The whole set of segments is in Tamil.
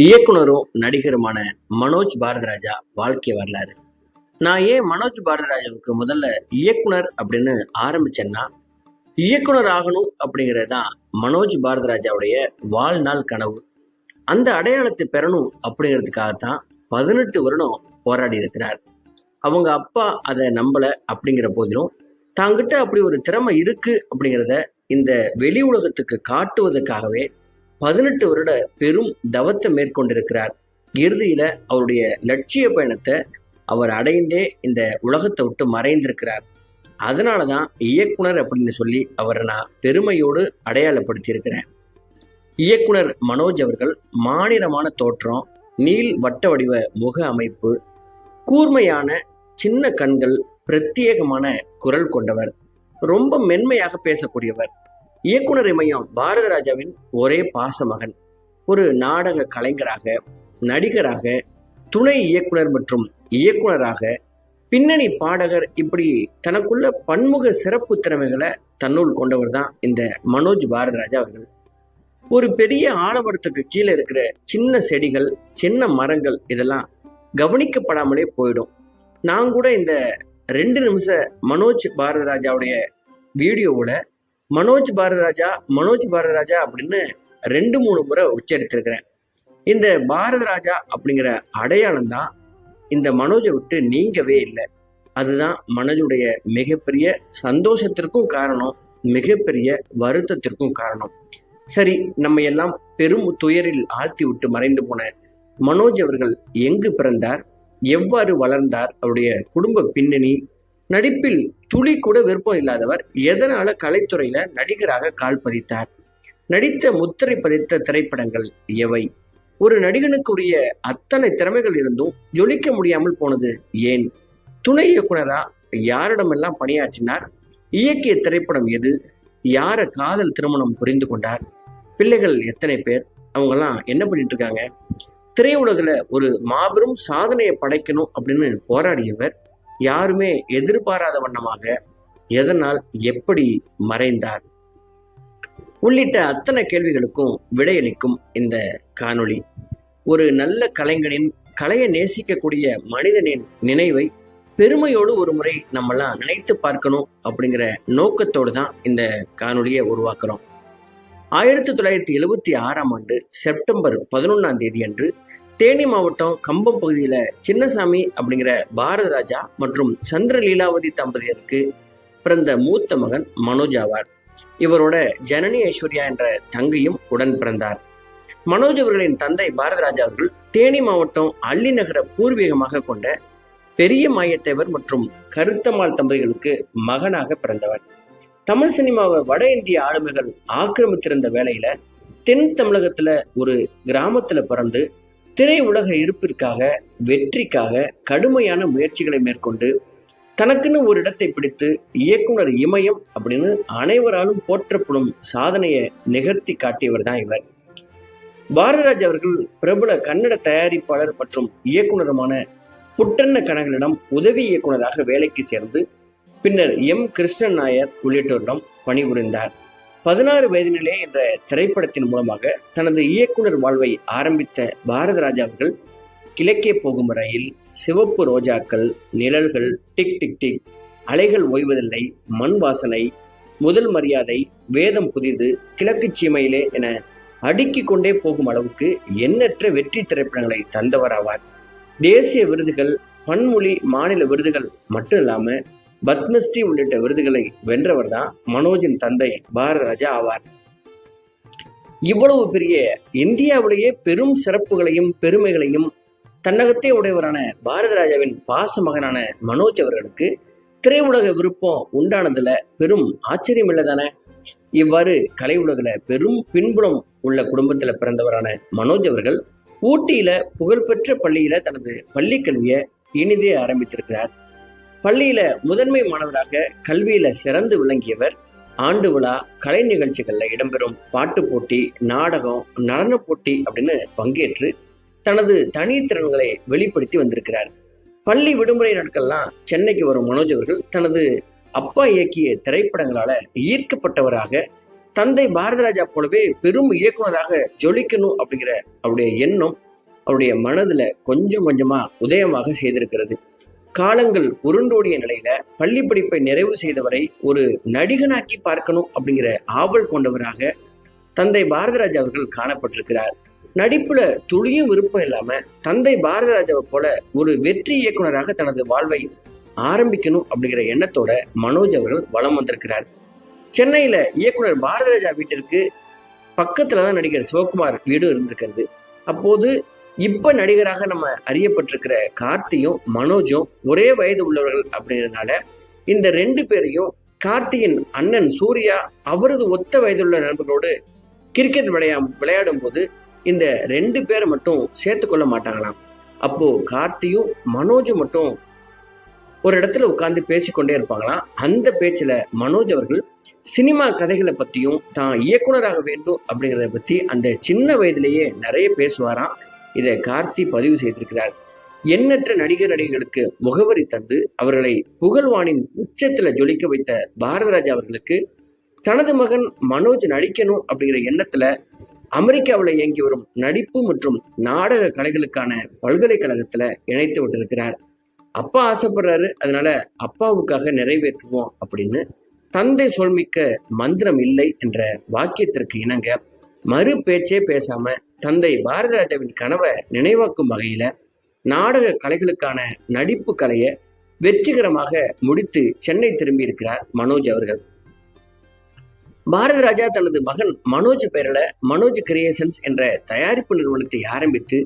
இயக்குனரும் நடிகருமான மனோஜ் பாரதிராஜா வாழ்க்கை வரலாறு. நான் ஏன் மனோஜ் பாரதிராஜாவுக்கு முதல்ல இயக்குனர் அப்படின்னு ஆரம்பிச்சேன்னா இயக்குனர் ஆகணும் அப்படிங்கிறது தான் மனோஜ் பாரதிராஜாவுடைய வாழ்நாள் கனவு. அந்த அடையாளத்தை பெறணும் அப்படிங்கிறதுக்காக தான் பதினெட்டு வருடம் போராடி இருக்கிறார். அவங்க அப்பா அதை நம்பல அப்படிங்கிற போதிலும் தாங்கிட்ட அப்படி ஒரு திறமை இருக்கு அப்படிங்கிறத இந்த வெளி உலகத்துக்கு காட்டுவதற்காகவே பதினெட்டு வருட பெரும் தவத்தை மேற்கொண்டிருக்கிறார். இறுதியில அவருடைய லட்சிய பயணத்தை அவர் அடைந்தே இந்த உலகத்தை விட்டு மறைந்திருக்கிறார். அதனால தான் இயக்குனர் அப்படின்னு சொல்லி அவரை நான் பெருமையோடு அடையாளப்படுத்தியிருக்கிறேன். இயக்குனர் மனோஜ் அவர்கள் மாநிலமான தோற்றம் நீள் வட்ட வடிவ முக அமைப்பு கூர்மையான சின்ன கண்கள் பிரத்யேகமான குரல் கொண்டவர் ரொம்ப மென்மையாக பேசக்கூடியவர். இயக்குனர் இமயம் பாரதராஜாவின் ஒரே பாசமகன். ஒரு நாடக கலைஞராக நடிகராக துணை இயக்குனர் மற்றும் இயக்குனராக பின்னணி பாடகர் இப்படி தனக்குள்ள பன்முக சிறப்பு திறமைகளை தன்னுள் கொண்டவர் தான் இந்த மனோஜ் பாரதராஜா அவர்கள். ஒரு பெரிய ஆலமரத்துக்கு கீழே இருக்கிற சின்ன செடிகள் சின்ன மரங்கள் இதெல்லாம் கவனிக்கப்படாமலே போயிடும். நான் கூட இந்த ரெண்டு நிமிஷ மனோஜ் பாரதராஜாவுடைய வீடியோவில் மனோஜ் பாரதராஜா மனோஜ் பாரதராஜா அப்படின்னு ரெண்டு மூணு முறை உச்சரித்திருக்கிறேன் இந்த பாரதராஜா அப்படிங்கிற அடையாளம் தான் இந்த மனோஜை விட்டு நீங்கவே இல்லை. அதுதான் மனோஜுடைய மிகப்பெரிய சந்தோஷத்திற்கும் காரணம் மிகப்பெரிய வருத்தத்திற்கும் காரணம். சரி நம்ம எல்லாம் பெரும் துயரில் ஆழ்த்தி விட்டு மறைந்து போன மனோஜ் அவர்கள் எங்கு பிறந்தார் எவ்வாறு வளர்ந்தார் அவருடைய குடும்ப பின்னணி நடிப்பில் துளி கூட விருப்பம் இல்லாதவர் எதனால கலைத்துறையில நடிகராக கால் பதித்தார்? நடித்த முத்திரை பதித்த திரைப்படங்கள் எவை? ஒரு நடிகனுக்குரிய அத்தனை திறமைகள் இருந்தும் ஜொலிக்க முடியாமல் போனது ஏன்? துணை இயக்குனரா யாரிடமெல்லாம் பணியாற்றினார்? இயக்கிய திரைப்படம் எது? யார காதல் திருமணம் புரிந்து கொண்டார்? பிள்ளைகள் எத்தனை பேர்? அவங்கெல்லாம் என்ன பண்ணிட்டு இருக்காங்க திரையுலகில் ஒரு மாபெரும் சாதனையை படைக்கணும் அப்படின்னு போராடியவர் யாருமே எதிர்பாராத வண்ணமாக எதனால் எப்படி மறைந்தார்? உள்ளிட்ட அத்தனை கேள்விகளுக்கும் விடையளிக்கும் இந்த காணொளி. ஒரு நல்ல கலைஞனின் கலையை நேசிக்கக்கூடிய மனிதனின் நினைவை பெருமையோடு ஒரு முறை நம்மளாம் நினைத்து பார்க்கணும் அப்படிங்கிற நோக்கத்தோடு தான் இந்த காணொலியை உருவாக்குறோம். ஆயிரத்தி தொள்ளாயிரத்தி எழுபத்தி ஆறாம் ஆண்டு செப்டம்பர் பதினொன்றாம் தேதி அன்று தேனி மாவட்டம் கம்பம் பகுதியில் சின்னசாமி அப்படிங்கிற பாரத ராஜா மற்றும் சந்திரலீலாவதி தம்பதியருக்கு பிறந்த மூத்த மகன் மனோஜ் ஆவார். இவரோட ஜனனி ஐஸ்வர்யா என்ற தங்கையும் உடன் பிறந்தார். மனோஜ் அவர்களின் தந்தை பாரதராஜா அவர்கள் தேனி மாவட்டம் அள்ளி நகர பூர்வீகமாக கொண்ட பெரிய மாயத்தேவர் மற்றும் கருத்தம்மாள் தம்பதிகளுக்கு மகனாக பிறந்தவர். தமிழ் சினிமாவை வட இந்திய ஆளுமைகள் ஆக்கிரமித்திருந்த வேளையில தென் தமிழகத்துல ஒரு கிராமத்துல பிறந்து திரையுலக இருப்பிற்காக வெற்றிக்காக கடுமையான முயற்சிகளை மேற்கொண்டு தனக்குன்னு ஒரு இடத்தை பிடித்து இயக்குனர் இமயம் அப்படின்னு அனைவராலும் போற்றப்படும் சாதனையை நிகழ்த்தி காட்டியவர் தான் இவர். பாரதிராஜ் அவர்கள் பிரபல கன்னட தயாரிப்பாளர் மற்றும் இயக்குனருமான புட்டண்ண கனகனிடம் உதவி இயக்குனராக வேலைக்கு சேர்ந்து பின்னர் எம் கிருஷ்ணன் நாயர் உள்ளிட்டோரிடம் பணிபுரிந்தார். பதினாறு வயதினிலே என்ற திரைப்படத்தின் மூலமாக தனது இயக்குனர் வாழ்வை ஆரம்பித்த பாரதராஜா அவர்கள் கிழக்கே போகும் ரயில் சிவப்பு ரோஜாக்கள் நிழல்கள் டிக் டிக் டிக் அலைகள் ஓய்வதில்லை மண் வாசனை முதல் மரியாதை வேதம் புதிது கிழக்கு சீமையிலே என அடுக்கிக் கொண்டே போகும் அளவுக்கு எண்ணற்ற வெற்றி திரைப்படங்களை தந்தவராவார் தேசிய விருதுகள் பன்மொழி மாநில விருதுகள் மட்டும் இல்லாமல் பத்மஸ்ரீ உள்ளிட்ட விருதுகளை வென்றவர் தான் மனோஜின் தந்தை பாரதராஜா ஆவார். இவ்வளவு பெரிய இந்தியாவிலேயே பெரும் சிறப்புகளையும் பெருமைகளையும் தன்னகத்தே உடையவரான பாரதராஜாவின் பாச மகனான மனோஜ் அவர்களுக்கு திரையுலக விருப்பம் உண்டானதுல பெரும் ஆச்சரியம் இல்லைதானே இவ்வாறு கலை உலகில் பெரும் பின்புலம் உள்ள குடும்பத்தில் பிறந்தவரான மனோஜ் அவர்கள் ஊட்டியில புகழ்பெற்ற பள்ளியில தனது பள்ளி கல்வியை இனிதே ஆரம்பித்திருக்கிறார். பள்ளியில முதன்மை மாணவராக கல்வியில சிறந்து விளங்கியவர் ஆண்டு விழா கலை நிகழ்ச்சிகள்ல இடம்பெறும் பாட்டு போட்டி நாடகம் நடன போட்டி அப்படின்னு பங்கேற்று தனது தனித்திறன்களை வெளிப்படுத்தி வந்திருக்கிறார். பள்ளி விடுமுறை நாட்கள்லாம் சென்னைக்கு வரும் மனோஜ் அவர்கள் தனது அப்பா இயக்கிய திரைப்படங்களால ஈர்க்கப்பட்டவராக தந்தை பாரதிராஜா போலவே பெரும் இயக்குனராக ஜொலிக்கணும் அப்படிங்கிற அவருடைய எண்ணம் அவருடைய மனதுல கொஞ்சம் கொஞ்சமா உதயமாக செய்திருக்கிறது. காலங்கள் உருண்டோடிய நிலையில பள்ளி படிப்பை நிறைவு செய்தவரை ஒரு நடிகனாக்கி பார்க்கணும் அப்படிங்கிற ஆவல் கொண்டவராக தந்தை பாரதிராஜா அவர்கள் காணப்பட்டிருக்கிறார். நடிப்புல துளியும் விருப்பம் இல்லாம தந்தை பாரதிராஜாவை போல ஒரு வெற்றி இயக்குனராக தனது வாழ்வை ஆரம்பிக்கணும் அப்படிங்கிற எண்ணத்தோட மனோஜ் அவர்கள் வலம் வந்திருக்கிறார். சென்னையில இயக்குனர் பாரதிராஜா வீட்டிற்கு பக்கத்துல தான் நடிகர் சிவகுமார் வீடு இருந்திருக்கிறது. அப்போது இப்ப நடிகராக நம்ம அறியப்பட்டிருக்கிற கார்த்தியும் மனோஜும் ஒரே வயது உள்ளவர்கள் அப்படிங்கிறதுனால இந்த ரெண்டு பேரையும் கார்த்தியின் அண்ணன் சூர்யா அவரது ஒத்த வயதுள்ள நண்பர்களோடு கிரிக்கெட் விளையா விளையாடும் போது இந்த ரெண்டு பேரை மட்டும் சேர்த்து கொள்ள மாட்டாங்களாம். அப்போ கார்த்தியும் மனோஜும் மட்டும் ஒரு இடத்துல உட்கார்ந்து பேசிக்கொண்டே இருப்பாங்களாம். அந்த பேச்சில் மனோஜ் அவர்கள் சினிமா கதைகளை பற்றியும் தான் இயக்குனராக வேண்டும் அப்படிங்கிறத பற்றி அந்த சின்ன வயதிலேயே நிறைய பேசுவாராம். இதை கார்த்தி பதிவு செய்திருக்கிறார். எண்ணற்ற நடிகர் நடிகைகளுக்கு முகவரி தந்து அவர்களை புகழ்வானின் உச்சத்துல ஜொலிக்க வைத்த பாரதராஜா அவர்களுக்கு தனது மகன் மனோஜ் நடிக்கணும் அப்படிங்கிற எண்ணத்துல அமெரிக்காவில் இயங்கி வரும் நடிப்பு மற்றும் நாடக கலைகளுக்கான பல்கலைக்கழகத்துல இணைத்து விட்டிருக்கிறார். அப்பா ஆசைப்படுறாரு அதனால அப்பாவுக்காக நிறைவேற்றுவோம் அப்படின்னு தந்தை சொல்மிக்க மந்திரம் இல்லை என்ற வாக்கியத்திற்கு இணங்க மறு பேச்சே பேசாம தந்தை பாரதிராஜாவின் கனவை நினைவாக்கும் வகையில நாடக கலைகளுக்கான நடிப்பு கலையை வெற்றிகரமாக முடித்து சென்னை திரும்பி இருக்கிறார் மனோஜ் அவர்கள். பாரதிராஜா தனது மகன் மனோஜ் பெயரில் மனோஜ் கிரியேஷன்ஸ் என்ற தயாரிப்பு நிறுவனத்தை ஆரம்பித்து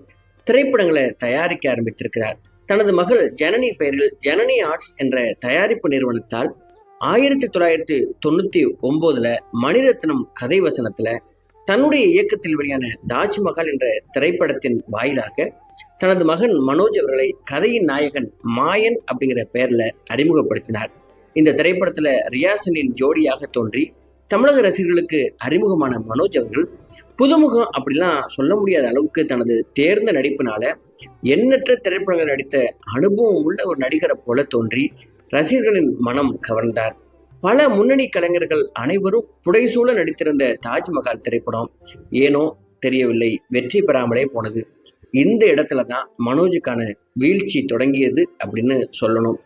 திரைப்படங்களை தயாரிக்க ஆரம்பித்திருக்கிறார். தனது மகள் ஜனனி பெயரில் ஜனனி ஆர்ட்ஸ் என்ற தயாரிப்பு நிறுவனத்தால் ஆயிரத்தி தொள்ளாயிரத்தி தொண்ணூத்தி ஒன்பதுல மணிரத்னம் கதை வசனத்துல தன்னுடைய இயக்கத்தில் வெளியான தாஜ்மஹால் என்ற திரைப்படத்தின் வாயிலாக தனது மகன் மனோஜ் அவர்களை கதையின் நாயகன் மாயன் அப்படிங்கிற பெயர்ல அறிமுகப்படுத்தினார். இந்த திரைப்படத்துல ரியாசனின் ஜோடியாக தோன்றி தமிழக ரசிகர்களுக்கு அறிமுகமான மனோஜ் அவர்கள் புதுமுகம் அப்படிலாம் சொல்ல முடியாத அளவுக்கு தனது தேர்ந்த நடிப்பினால எண்ணற்ற திரைப்படங்கள் நடித்த அனுபவம் உள்ள ஒரு நடிகரை போல தோன்றி ரசிகர்களின் மனம் கவர்ந்தார். பல முன்னணி கலைஞர்கள் அனைவரும் புடைசூழ நடித்திருந்த தாஜ்மஹால் திரைப்படம் ஏனோ தெரியவில்லை வெற்றி பெறாமலே போனது. இந்த இடத்துல தான் மனோஜுக்கான வீழ்ச்சி தொடங்கியது அப்படின்னு சொல்லணும்.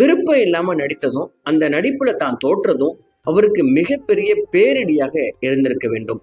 விருப்பம் இல்லாமல் நடித்ததும் அந்த நடிப்புல தான் தோற்றதும் அவருக்கு மிகப்பெரிய பேரிடியாக இருந்திருக்க வேண்டும்.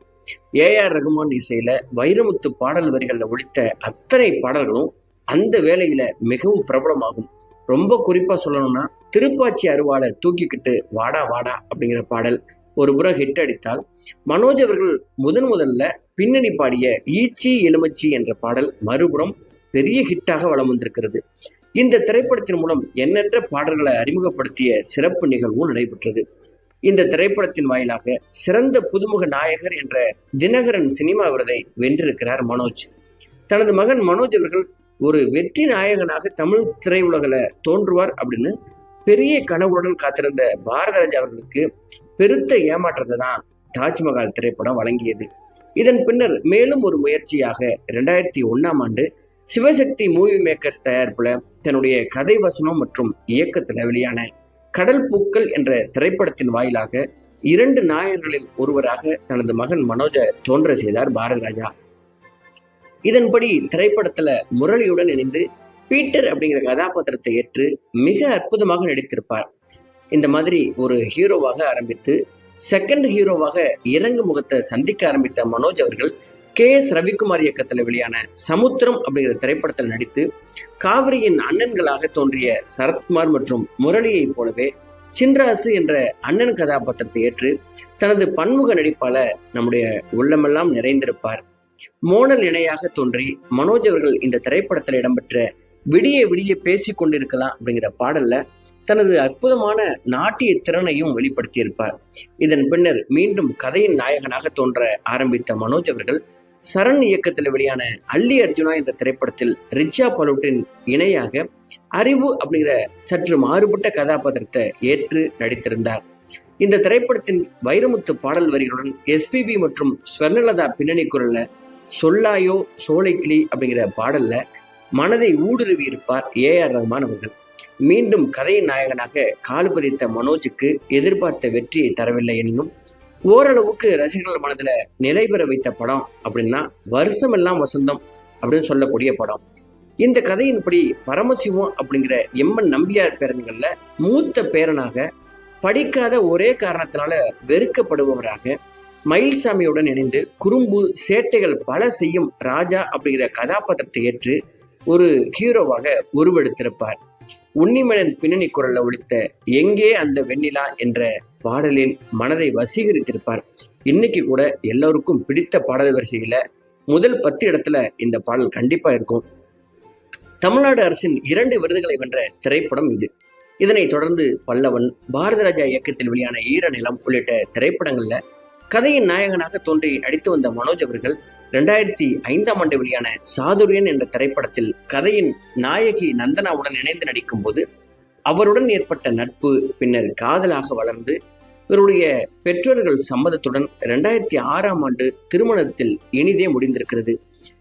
ஏஆர் ரகுமான் இசையில வைரமுத்து பாடல் வரிகளில் ஒழித்த அத்தனை பாடல்களும் அந்த வேலையில மிகவும் பிரபலமாகும். ரொம்ப குறிப்பாக சொல்லணும்னா திருப்பாச்சி அருவாளை தூக்கிக்கிட்டு வாடா வாடா அப்படிங்கிற பாடல் ஒரு புறம் ஹிட் அடித்தால் மனோஜ் அவர்கள் முதன் முதல்ல பின்னணி பாடிய ஈச்சி எலுமச்சி என்ற பாடல் மறுபுறம் பெரிய ஹிட்டாக வளம் வந்திருக்கிறது. இந்த திரைப்படத்தின் மூலம் எண்ணற்ற பாடல்களை அறிமுகப்படுத்திய சிறப்பு நிகழ்வும் நடைபெற்றது. இந்த திரைப்படத்தின் வாயிலாக சிறந்த புதுமுக நாயகர் என்ற தினகரன் சினிமா விருதை வென்றிருக்கிறார் மனோஜ். தனது மகன் மனோஜ் அவர்கள் ஒரு வெற்றி நாயகனாக தமிழ் திரையுலகில் தோன்றுவார் அப்படின்னு பெரிய கனவுடன் காத்திருந்த பாரதராஜ் அவர்களுக்கு பெருத்த ஏமாற்றத்தை தான் தாஜ்மஹால் திரைப்படம் வழங்கியது. இதன் பின்னர் மேலும் ஒரு முயற்சியாக ரெண்டாயிரத்தி ஒன்னாம் ஆண்டு சிவசக்தி மூவி மேக்கர்ஸ் தயாரிப்புல தன்னுடைய கதை வசனம் மற்றும் இயக்கத்தில் வெளியான கடல் பூக்கள் என்ற திரைப்படத்தின் வாயிலாக இரண்டு நாயகர்களில் ஒருவராக தனது மகன் மனோஜை தோன்ற செய்தார் பாரதராஜா. இதன்படி திரைப்படத்துல முரளியுடன் இணைந்து பீட்டர் அப்படிங்கிற கதாபாத்திரத்தை ஏற்று மிக அற்புதமாக நடித்திருப்பார். இந்த மாதிரி ஒரு ஹீரோவாக ஆரம்பித்து செகண்ட் ஹீரோவாக இறங்கு முகத்தை சந்திக்க ஆரம்பித்த மனோஜ் அவர்கள் கே எஸ் ரவிக்குமார் இயக்கத்தில் வெளியான சமுத்திரம் அப்படிங்கிற திரைப்படத்தில் நடித்து காவிரியின் அண்ணன்களாக தோன்றிய சரத்குமார் மற்றும் முரளியைப் போலவே சின்ராசு என்ற அண்ணன் கதாபாத்திரத்தை ஏற்று தனது பன்முக நடிப்பால நம்முடைய உள்ளமெல்லாம் நிறைந்திருப்பார். மோனல் இணையாக தோன்றி மனோஜ் அவர்கள் இந்த திரைப்படத்தில் இடம்பெற்ற விடிய விடிய பேசி கொண்டிருக்கலாம் அப்படிங்கிற பாடல்ல தனது அற்புதமான நாட்டிய திறனையும் வெளிப்படுத்தியிருப்பார். இதன் பின்னர் மீண்டும் கதையின் நாயகனாக தோன்ற ஆரம்பித்த மனோஜ் அவர்கள் சரண் இயக்கத்தில் வெளியான அல்லி அர்ஜுனா என்ற திரைப்படத்தில் ரிச்சா பலூட்டின் இணையாக அறிவு அப்படிங்கிற சற்று மாறுபட்ட கதாபாத்திரத்தை ஏற்று நடித்திருந்தார். இந்த திரைப்படத்தின் வைரமுத்து பாடல் வரிகளுடன் எஸ்பிபி மற்றும் ஸ்வர்ணலதா பின்னணி குரல்ல சொல்லாயோ சோலைக்கிளி அப்படிங்கிற பாடல்ல மனதை ஊடுருவி இருப்பார் ஏ ஆர் ரஹ்மான் அவர்கள். மீண்டும் கதையின் நாயகனாக கால் பதித்த மனோஜுக்கு எதிர்பார்த்த வெற்றியை தரவில்லை எனினும் ஓரளவுக்கு ரசிகர்கள் மனதுல நிலை பெற வைத்த படம் அப்படின்னா வருஷமெல்லாம் வசந்தம் அப்படின்னு சொல்லக்கூடிய படம். இந்த கதையின்படி பரமசிவம் அப்படிங்கிற எம்மன் நம்பியார் பேரன்கள்ல மூத்த பேரனாக படிக்காத ஒரே காரணத்தினால வெறுக்கப்படுபவராக மயில்சாமியுடன் இணைந்து குறும்பு சேட்டைகள் பல செய்யும் ராஜா அப்படிங்கிற கதாபாத்திரத்தை ஏற்று ஒரு ஹீரோவாக உருவெடுத்திருப்பார். உன்னிமேனன் பின்னணி குரல்ல ஒழித்த எங்கே அந்த வெண்ணிலா என்ற பாடலில் மனதை வசீகரித்திருப்பார். இன்னைக்கு கூட எல்லோருக்கும் பிடித்த பாடல் வரிசையில முதல் பத்து இடத்துல இந்த பாடல் கண்டிப்பா இருக்கும். தமிழ்நாடு அரசின் இரண்டு விருதுகளை வென்ற திரைப்படம் இது. இதனைத் தொடர்ந்து பல்லவன் பாரதராஜா இயக்கத்தில் வெளியான ஈரநிலம் உள்ளிட்ட திரைப்படங்கள்ல கதையின் நாயகனாக தோன்றி நடித்து வந்த மனோஜ் அவர்கள் ரெண்டாயிரத்தி ஐந்தாம் ஆண்டு வெளியான சாதுரியன் என்ற திரைப்படத்தில் கதையின் நாயகி நந்தனாவுடன் இணைந்து நடிக்கும் போது அவருடன் ஏற்பட்ட நட்பு பின்னர் காதலாக வளர்ந்து இவருடைய பெற்றோர்கள் சம்மதத்துடன் ரெண்டாயிரத்தி ஆறாம் ஆண்டு திருமணத்தில் இனிதே முடிந்திருக்கிறது.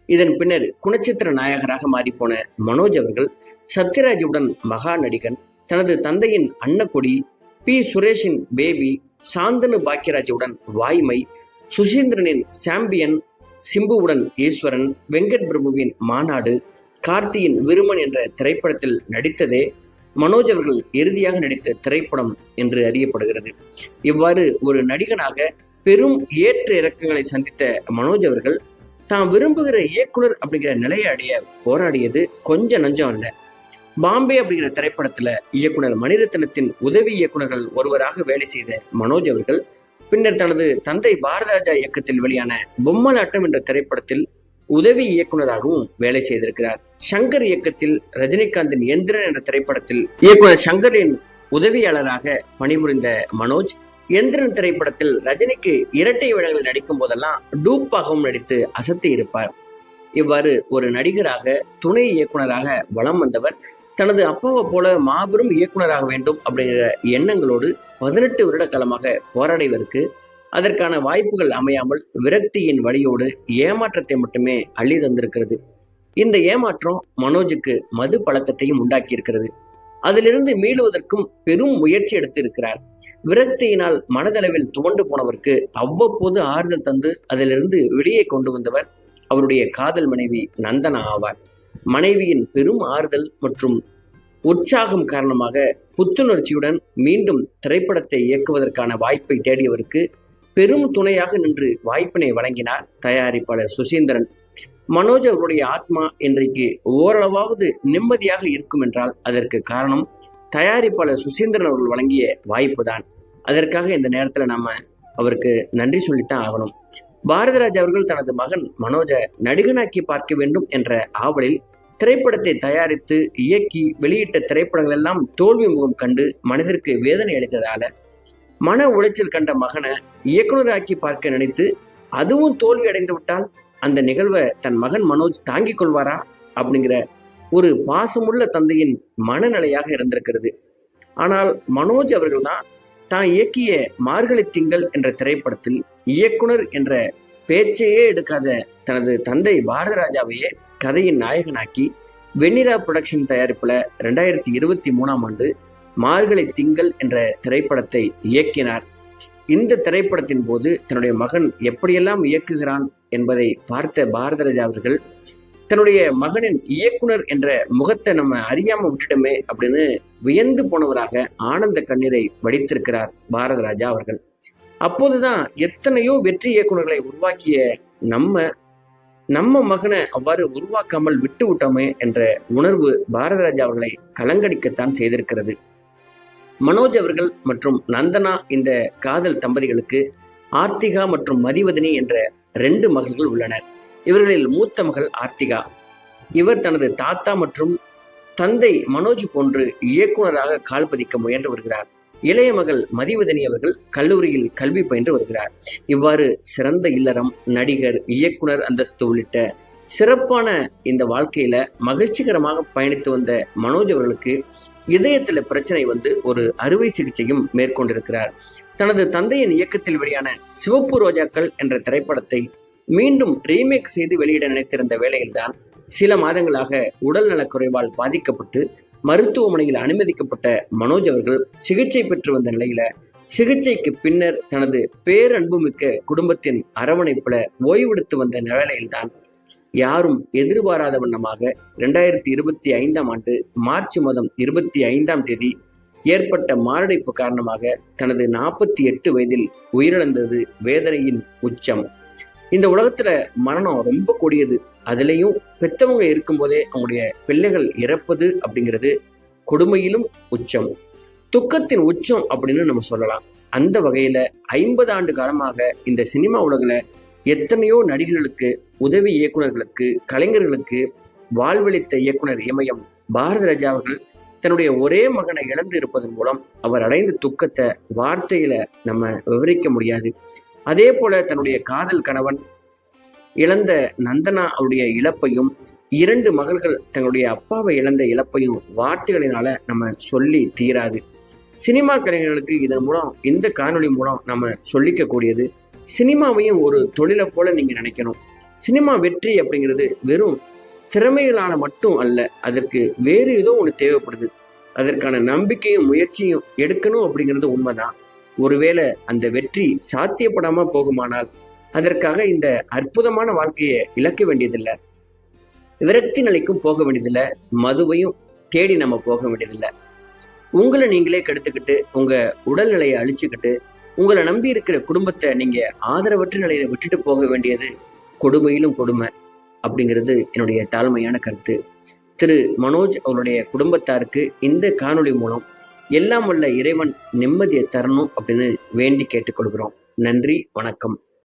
இதன் பின்னர் குணச்சித்திர நாயகராக மாறிப்போன மனோஜ் அவர்கள் சத்யராஜுடன் மகா நடிகன் தனது தந்தையின் அன்னக்கொடி பி. சுரேஷின் பேபி சாந்தனு பாக்கியராஜுடன் வாய்மை சுசீந்திரனின் சாம்பியன் சிம்புவுடன் ஈஸ்வரன் வெங்கட் பிரபுவின் மாநாடு கார்த்தியின் விருமன் என்ற திரைப்படத்தில் நடித்ததே மனோஜ் அவர்கள் இறுதியாக நடித்த திரைப்படம் என்று அறியப்படுகிறது. இவ்வாறு ஒரு நடிகனாக பெரும் ஏற்ற இறக்கங்களை சந்தித்த மனோஜ் அவர்கள் தான் விரும்புகிற இயக்குனர் அப்படிங்கிற நிலையை அடைய போராடியது கொஞ்சம் நஞ்சம் அல்ல. பாம்பே அப்படிங்கிற திரைப்படத்துல இயக்குனர் மணிரத்னத்தின் உதவி இயக்குனர்கள் ஒருவராக வேலை செய்த மனோஜ் அவர்கள் பின்னர் தனது தந்தை பாரதராஜா இயக்கத்தில் வெளியான பொம்மலாட்டம் என்ற திரைப்படத்தில் உதவி இயக்குனராகவும் வேலை செய்திருக்கிறார். சங்கர் இயக்கத்தில் ரஜினிகாந்தின் எந்திரன் என்ற திரைப்படத்தில் இயக்குனர் சங்கரின் உதவியாளராக பணிபுரிந்த மனோஜ் எந்திரன் திரைப்படத்தில் ரஜினிக்கு இரட்டை வேடங்கள் நடிக்கும் போதெல்லாம் டூப்பாகவும் நடித்து அசத்தி இருப்பார். இவ்வாறு ஒரு நடிகராக துணை இயக்குனராக வலம் வந்தவர் தனது அப்பாவை போல மாபெரும் இயக்குனராக வேண்டும் அப்படிங்கிற எண்ணங்களோடு பதினெட்டு வருட காலமாக போராடியவருக்கு அதற்கான வாய்ப்புகள் அமையாமல் விரக்தியின் வழியோடு ஏமாற்றத்தை மட்டுமே அள்ளி தந்திருக்கிறது. இந்த ஏமாற்றம் மனோஜுக்கு மது பழக்கத்தையும் உண்டாக்கி இருக்கிறது அதிலிருந்து மீளுவதற்கும் பெரும் முயற்சி எடுத்து இருக்கிறார் விரக்தியினால் மனதளவில் துவண்டு போனவருக்கு அவ்வப்போது ஆறுதல் தந்து அதிலிருந்து வெளியே கொண்டு வந்தவர் அவருடைய காதல் மனைவி நந்தனா ஆவார். மனைவியின் பெரும் ஆறுதல் மற்றும் உற்சாகம் காரணமாக புத்துணர்ச்சியுடன் மீண்டும் திரைப்படத்தை இயக்குவதற்கான வாய்ப்பை தேடியவருக்கு பெரும் துணையாக நின்று வாய்ப்பினை வழங்கினார் தயாரிப்பாளர் சுசீந்திரன். மனோஜ் அவருடைய ஆத்மா இன்றைக்கு ஓரளவாவது நிம்மதியாக இருக்கும் என்றால் அதற்கு காரணம் தயாரிப்பாளர் சுசீந்திரன் அவர்கள் வழங்கிய வாய்ப்பு தான் அதற்காக இந்த நேரத்தில் நாம அவருக்கு நன்றி சொல்லித்தான் ஆகணும். பாரதிராஜ் அவர்கள் தனது மகன் மனோஜை நடிகனாக்கி பார்க்க வேண்டும் என்ற ஆவலில் திரைப்படத்தை தயாரித்து இயக்கி வெளியிட்ட திரைப்படங்கள் எல்லாம் தோல்வி முகம் கண்டு மனதிற்கு வேதனை அளித்ததால மன உளைச்சல் கண்ட மகனை இயக்குனராக்கி பார்க்க நினைத்து அதுவும் தோல்வி அடைந்து விட்டால் அந்த நிகழ்வை தன் மகன் மனோஜ் தாங்கிக் கொள்வாரா அப்படிங்கிற ஒரு பாசமுள்ள தந்தையின் மனநிலையாக இருந்திருக்கிறது. ஆனால் மனோஜ் அவர்கள் தான் தான் இயக்கிய மார்கழி திங்கள் என்ற திரைப்படத்தில் இயக்குனர் என்ற பேச்சையே எடுக்காத தனது தந்தை பாரதராஜாவையே கதையின் நாயகனாக்கி வெண்ணிலா புரொடக்ஷன் தயாரிப்பில் ரெண்டாயிரத்தி இருபத்தி மூணாம் ஆண்டு மார்கழி திங்கள் என்ற திரைப்படத்தை இயக்கினார். இந்த திரைப்படத்தின் போது தன்னுடைய மகன் எப்படியெல்லாம் இயக்குகிறான் என்பதை பார்த்த பாரதராஜா அவர்கள் தன்னுடைய மகனின் இயக்குனர் என்ற முகத்தை நம்ம அறியாம விட்டுட்டோமே அப்படின்னு வியந்து போனவராக ஆனந்த கண்ணீரை வடித்திருக்கிறார் பாரதராஜா அவர்கள். அப்போதுதான் எத்தனையோ வெற்றி இயக்குனர்களை உருவாக்கிய நம்ம நம்ம மகனை அவ்வாறு உருவாக்காமல் விட்டு விட்டோமே என்ற உணர்வு பாரதராஜா அவர்களை கலங்கடிக்கத்தான் செய்திருக்கிறது. மனோஜ் அவர்கள் மற்றும் நந்தனா இந்த காதல் தம்பதிகளுக்கு ஆர்த்திகா மற்றும் மதிவதனி என்ற ரெண்டு மகள்கள் உள்ளனர். இவர்களில் மூத்த மகள் ஆர்த்திகா. இவர் தனது தாத்தா மற்றும் தந்தை மனோஜ் போன்று இயக்குனராக கால் பதிக்க முயன்று வருகிறார். இளைய மகள் மதிவதனி அவர்கள் கல்லூரியில் கல்வி பயின்று வருகிறார். இவ்வாறு சிறந்த இல்லறம் நடிகர் இயக்குனர் அந்தஸ்து உள்ளிட்ட சிறப்பான இந்த வாழ்க்கையில மகிழ்ச்சிகரமாக பயணித்து வந்த மனோஜ் அவர்களுக்கு இதயத்துல பிரச்சனை வந்து ஒரு அறுவை சிகிச்சையும் மேற்கொண்டிருக்கிறார். தனது தந்தையின் இயக்கத்தில் வெளியான சிவப்பு ரோஜாக்கள் என்ற திரைப்படத்தை மீண்டும் ரீமேக் செய்து வெளியிட நினைத்திருந்த வேளையில்தான் சில மாதங்களாக உடல் நலக்குறைவால் பாதிக்கப்பட்டு மருத்துவமனையில் அனுமதிக்கப்பட்ட மனோஜ் அவர்கள் சிகிச்சை பெற்று வந்த நிலையில சிகிச்சைக்கு பின்னர் தனது பேரன்புமிக்க குடும்பத்தின் அரவணைப்புல ஓய்வெடுத்து வந்த நிலையில்தான் யாரும் எதிர்பாராத வண்ணமாக இரண்டாயிரத்தி இருபத்தி ஐந்தாம் ஆண்டு மார்ச் மாதம் இருபத்தி ஐந்தாம் தேதி ஏற்பட்ட மாரடைப்பு காரணமாக தனது நாற்பத்தி எட்டு வயதில் உயிரிழந்தது வேதனையின் உச்சம். இந்த உலகத்துல மரணம் ரொம்ப கொடியது. அதுலேயும் பெத்தவங்க இருக்கும்போதே அவங்களுடைய பிள்ளைகள் இறப்பது அப்படிங்கிறது கொடுமையிலும் உச்சம். துக்கத்தின் உச்சம் அப்படின்னு நம்ம சொல்லலாம். அந்த வகையில ஐம்பது ஆண்டு காலமாக இந்த சினிமா உலகில் எத்தனையோ நடிகர்களுக்கு உதவி இயக்குனர்களுக்கு கலைஞர்களுக்கு வாழ்வளித்த இயக்குனர் இமயம் பாரத ராஜா அவர்கள் தன்னுடைய ஒரே மகனை இழந்து இருப்பதன் மூலம் அவர் அடைந்த துக்கத்தை வார்த்தையில நம்ம விவரிக்க முடியாது. அதே போல தன்னுடைய காதல் கணவன் இழந்த நந்தனா அவருடைய இழப்பையும் இரண்டு மகள்கள் தங்களுடைய அப்பாவை இழந்த இழப்பையும் வார்த்தைகளினால நம்ம சொல்லி தீராது. சினிமா கலைஞர்களுக்கு இதன் மூலம் இந்த காணொளி மூலம் நம்ம சொல்லிக்கக்கூடியது சினிமாவையும் ஒரு தொழிலை போல நீங்க நினைக்கணும். சினிமா வெற்றி அப்படிங்கிறது வெறும் திறமைகளால் மட்டும் அல்ல அதற்கு வேறு ஏதோ ஒன்று தேவைப்படுது. அதற்கான நம்பிக்கையும் முயற்சியும் எடுக்கணும் அப்படிங்கிறது உண்மைதான். ஒருவேளை அந்த வெற்றி சாத்தியப்படாம போகுமானால் அதற்காக இந்த அற்புதமான வாழ்க்கையை இழக்க வேண்டியதில்லை. விரக்தி நிலைக்கும் போக வேண்டியதில்லை. மதுவையும் தேடி நம்ம போக வேண்டியதில்லை. உங்களை நீங்களே கெடுத்துக்கிட்டு உங்க உடல்நிலையை அழிச்சுக்கிட்டு உங்களை நம்பி இருக்கிற குடும்பத்தை நீங்க ஆதரவற்ற நிலையில விட்டுட்டு போக வேண்டியது கொடுமையிலும் கொடுமை அப்படிங்கிறது என்னுடைய தாழ்மையான கருத்து. திரு. மனோஜ் அவருடைய குடும்பத்தாருக்கு இந்த காணொளி மூலம் எல்லாம் உள்ள இறைவன் நிம்மதியை தரணும் அப்படின்னு வேண்டி கேட்டுக்கொள்கிறோம். நன்றி வணக்கம்.